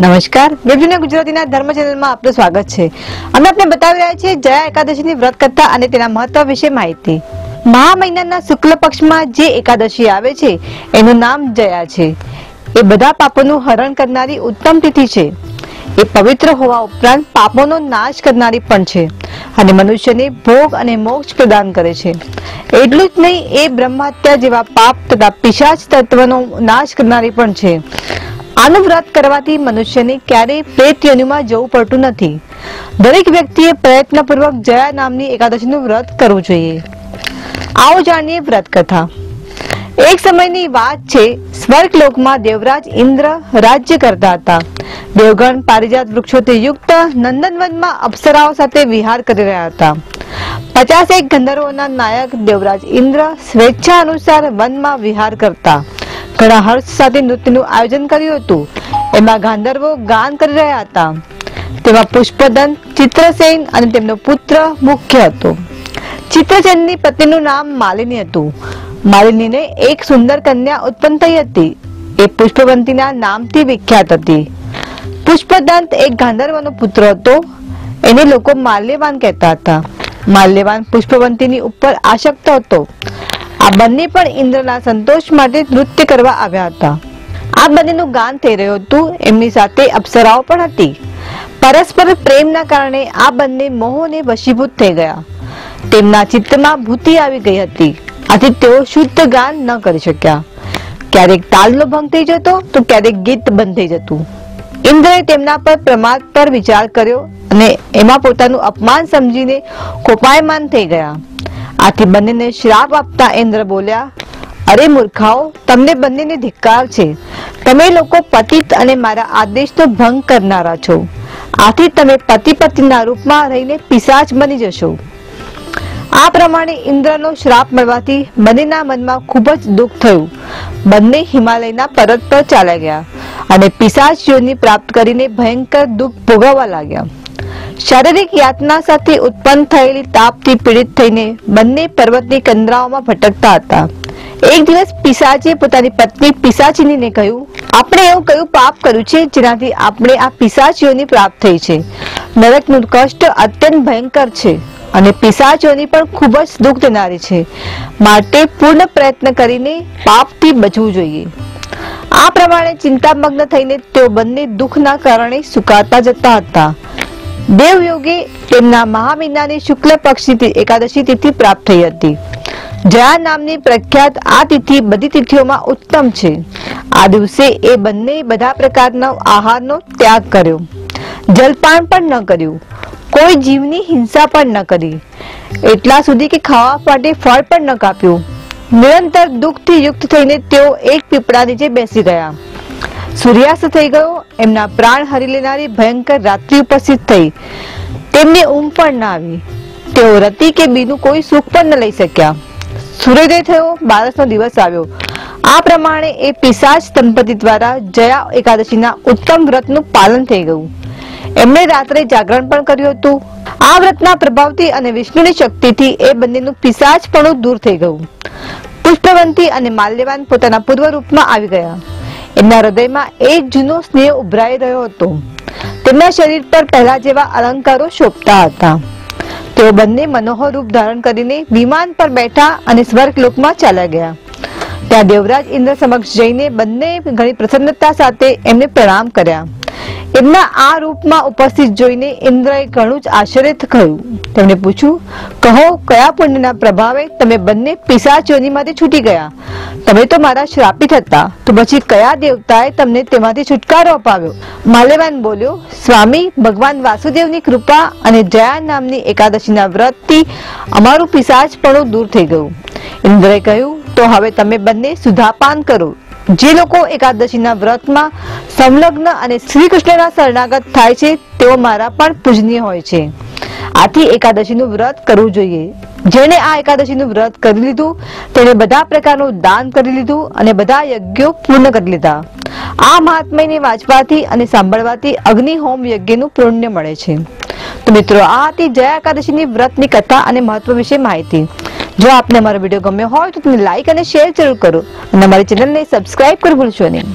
નમસ્કાર. વિભિન્ન ગુજરાતીના ધર્મ ચેનલમાં આપનું સ્વાગત છે. અમે આપને બતાવી રહ્યા છીએ જયા એકાદશીની વ્રત કથા અને તેના મહત્વ વિશે માહિતી. મહા મહિનાના શુક્લ પક્ષમાં જે એકાદશી આવે છે, એનું નામ જયા છે. એ બધા પાપોનું હરણ કરનારી ઉત્તમ તિથિ છે. એ પવિત્ર હોવા ઉપરાંત પાપોનો નાશ કરનારી પણ છે અને મનુષ્યને ભોગ અને મોક્ષ પ્રદાન કરે છે. એટલું જ નહીં, એ બ્રહ્મહત્યા જેવા પાપ તથા પિશાચ તત્વનો નાશ કરનારી પણ છે. આનું વ્રત કરવાથી મનુષ્યને ક્યારેય પ્રેત યોનિમાં જવું પડતું નથી. દરેક વ્યક્તિએ પ્રયત્નપૂર્વક જયા નામની એકાદશીનું વ્રત કરવું જોઈએ. આવો જાણીએ વ્રત કથા એક સમયની વાત છે સ્વર્ગ લોકમાં દેવરાજ ઇન્દ્ર રાજ્ય કરતા હતા. દેવગણ પારિજાત વૃક્ષોથી યુક્ત નંદનવનમાં અપ્સરાઓ સાથે વિહાર કરી રહ્યા હતા. પચાસ એક ગંધર્વોના નાયક દેવરાજ ઇન્દ્ર સ્વેચ્છા અનુસાર વનમાં વિહાર કરતા. ઘણા હર્ષ સાથે નૃત્યનું આયોજન કર્યું હતું. એમાં ગાંધર્વો ગાન કરી રહ્યા હતા. તેમાં પુષ્પદન, ચિત્રસેન અને તેમનો પુત્ર મુખ્ય હતો. ચિત્રસેનની પત્નીનું નામ માલિની હતું. માલિનીને એક સુંદર કન્યા ઉત્પન્ન થઈ હતી. એ પુષ્પવંતીના નામથી વિખ્યાત હતી. પુષ્પદંત એક ગાંધર્વનો પુત્ર હતો. એને લોકો માલ્યવાન કહેતા હતા. માલ્યવાન પુષ્પવંતીની ઉપર આશક્ત હતો. આ બંને પણ ઇન્દ્રના સંતોષ માટે નૃત્ય કરવા આવ્યા હતા. આ બંનેનું ગાન થઈ રહ્યું હતું. એમની સાથે અપ્સરાઓ પણ હતી. પરસ્પર પ્રેમના કારણે આ બંને મોહોને વશીભૂત થઈ ગયા. તેમના ચિત્તમાં ભૂતિ આવી ગઈ હતી. આથી તેઓ શુદ્ધ ગાન ન કરી શક્યા. ક્યારેક તાલનો ભંગ થઈ જતો, તો ક્યારેક ગીત બંધ થઈ જતું. ઇન્દ્રએ તેમના પર પ્રમાદ પર વિચાર કર્યો અને એમાં પોતાનું અપમાન સમજીને કોપાયમાન થઈ ગયા. આથી બંનેને શ્રાપ આપતા ઇન્દ્ર બોલ્યા, અરે મૂર્ખાઓ, તમને બંનેને ધિક્કાર છે. તમે લોકો પતિત અને મારા આદેશનો ભંગ કરનારા છો. આથી તમે પતિ પત્નીના રૂપમાં રહીને પિશાચ બની જશો. આ પ્રમાણે ઇન્દ્રનો શ્રાપ મળવાથી બંનેના મનમાં ખૂબ જ દુઃખ થયું. બંને હિમાલયના પર્વત પર ચાલ્યા ગયા અને પિશાચ યોની પ્રાપ્ત કરીને ભયંકર દુઃખ ભોગવવા લાગ્યા. શારીરિક યાતના સાથે ઉત્પન્ન થયેલી તાપથી પીડિત થઈને બંને પર્વતની કંદરાઓમાં ભટકતા હતા. એક દિવસ પિશાચે પોતાની પત્ની પિશાચિનીને કહ્યું, આપણે એવું કયું પાપ કર્યું છે જેનાથી આપણે આ પિશાચીઓની પ્રાપ્ત થઈ છે? નરકનું કષ્ટ અત્યંત ભયંકર છે અને પિસાચીઓની પણ ખૂબ જ દુઃખ દેનારી છે. માટે પૂર્ણ પ્રયત્ન કરીને પાપથી બચવું જોઈએ. આ પ્રમાણે ચિંતામગ્ન થઈને તેઓ બંને દુઃખના કારણે સુકાતા જતા હતા. દેવયોગે તેમના મહામહિનાની શુક્લ પક્ષની એકાદશી તિથિ પ્રાપ્ત થઈ હતી. જયા નામની પ્રખ્યાત આ તિથિ બધી તિથિઓમાં ઉત્તમ છે. આ દિવસે એ બંને બધા પ્રકારના આહારનો ત્યાગ કર્યો. જલપાન પણ ન કર્યું. કોઈ જીવની હિંસા પણ ન કરી. એટલા સુધી કે ખાવા માટે ફળ પણ ન કાપ્યું. નિરંતર દુઃખથી યુક્ત થઈને તેઓ એક પીપળા નીચે બેસી ગયા. સૂર્યાસ્ત થઈ ગયો. એમના પ્રાણ હરી લેનારી ભયંકર રાત્રિ ઉપસ્થિત થઈ. તેમને ઊંઘ પણ ના આવી. તેઓ રતિ કે બીનું કોઈ સુખ પણ ન લઈ શક્યા. સૂર્યોદય થયો, બારસનો દિવસ આવ્યો. આ પ્રમાણે એ પિશાચ દંપતી દ્વારા જયા એકાદશીના ઉત્તમ વ્રતનું પાલન થઈ ગયું. એમણે રાત્રે જાગરણ પણ કર્યું હતું. આ વ્રતના પ્રભાવથી અને વિષ્ણુની શક્તિથી એ બંનેનું પિશાચપણું દૂર થઈ ગયું. પુષ્પવંતી અને માલ્યવાન પોતાના પૂર્વ રૂપમાં આવી ગયા. એમના હૃદયમાં એક જૂનો સ્નેહ ઉભરાઈ રહ્યો હતો. તેમના શરીર પર પહેલા જેવા અલંકારો શોભતા હતા. તેઓ બંને મનોહર રૂપ ધારણ કરીને વિમાન પર બેઠા અને સ્વર્ગ લોકમાં ચાલ્યા ગયા. ત્યાં દેવરાજ ઇન્દ્ર સમક્ષ જઈને બંને ઘણી પ્રસન્નતા સાથે એમને પ્રણામ કર્યા. એમના આ રૂપમાં ઉપસ્થિત જોઈને ઇન્દ્રએ ઘણું જ આશ્ચર્ય કહ્યું તેમણે પૂછ્યું, કહો, કયા પુણ્યના પ્રભાવે તમે બંને પિશાચ યોનિમાંથી છૂટી ગયા? તમે તો મારા શ્રાપિત હતા. તો પછી કયા દેવતાએ તમને તેમાંથી છુટકારો અપાવ્યો? માલ્યવાન બોલ્યો, સ્વામી, ભગવાન વાસુદેવની કૃપા અને જયા નામની એકાદશીના વ્રતથી અમારું પિશાચપણું દૂર થઈ ગયું. ઇન્દ્રએ કહ્યું, તો હવે તમે બંને સુધાપાન કરો. જે લોકો એકાદશીના વ્રતમાં સંલગ્ન અને શ્રી કૃષ્ણના શરણાગત થાય છે, તેઓ મારા પણ પૂજનીય હોય છે. આથી એકાદશીનું વ્રત કરવું જોઈએ. જેણે આ એકાદશીનું વ્રત કરી લીધું, તેણે બધા પ્રકારનું દાન કરી લીધું અને બધા યજ્ઞો પૂર્ણ કરી લીધા. આ મહાત્મ્યને વાંચવાથી અને સાંભળવાથી અગ્નિ હોમ યજ્ઞનું પુણ્ય મળે છે. તો મિત્રો, આ હતી જયા એકાદશીની વ્રતની કથા અને મહત્વ વિશે માહિતી. જો આપને અમારો વીડિયો ગમ્યો હોય તો તમે લાઈક અને શેર જરૂર કરો. અને અમારી ચેનલને સબસ્ક્રાઇબ કરી ભૂલશો નહીં.